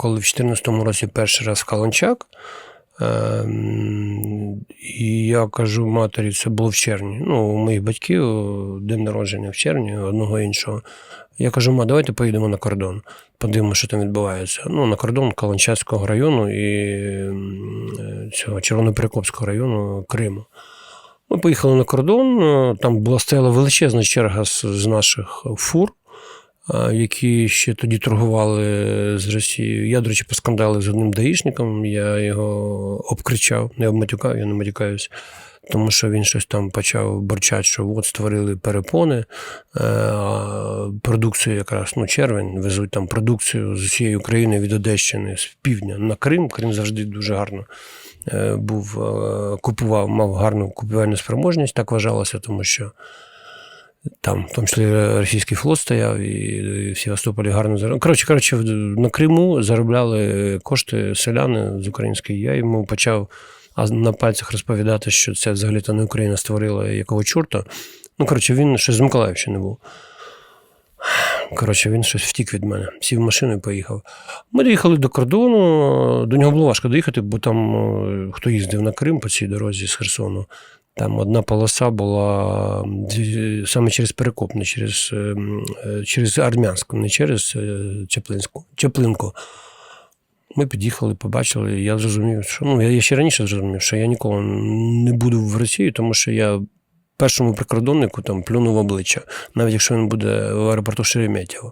коли в 2014 році перший раз в Каланчак. Ем, І я кажу матері, це було в червні. Ну, у моїх батьків день народження в червні, одного іншого. Я кажу, ма, давайте поїдемо на кордон, подивимося, що там відбувається. Ну, на кордон Каланчацького району і м, е, цього Червоноперекопського району Криму. Ми поїхали на кордон, е, там була стояла величезна черга з, наших фур, які ще тоді торгували з Росією. Я, до речі, поскандалив з одним даїшником, я його обкричав, не обматюкав, я не матюкаюсь. Тому що він щось там почав борчати, що от створили перепони, е, продукцію якраз ну, червень везуть там продукцію з усієї України від Одещини з півдня на Крим. Крим завжди дуже гарно е, був, е, купував, мав гарну купівельну спроможність, так вважалося, тому що там, в тому числі російський флот стояв, і, в Севастополі гарно заробляли. Коротше, коротше, на Криму заробляли кошти селяни з української. Я йому почав на пальцях розповідати, що це взагалі-то не Україна створила якого чорта. Ну, коротше, він щось з Миколаївщини був. Коротше, він щось втік від мене, сів в машину і поїхав. Ми доїхали до кордону. До нього було важко доїхати, бо там е, хто їздив на Крим по цій дорозі з Херсону. Там одна полоса була саме через Перекоп, через, е, м, е, через Армянську, не через е, Чеплинську. Чеплинку. Ми під'їхали, побачили. Я зрозумів, що ну я ще раніше зрозумів, що я ніколи не буду в Росії, тому що я першому прикордоннику там плюнув в обличчя, навіть якщо він буде в аеропорту Шереметьєво.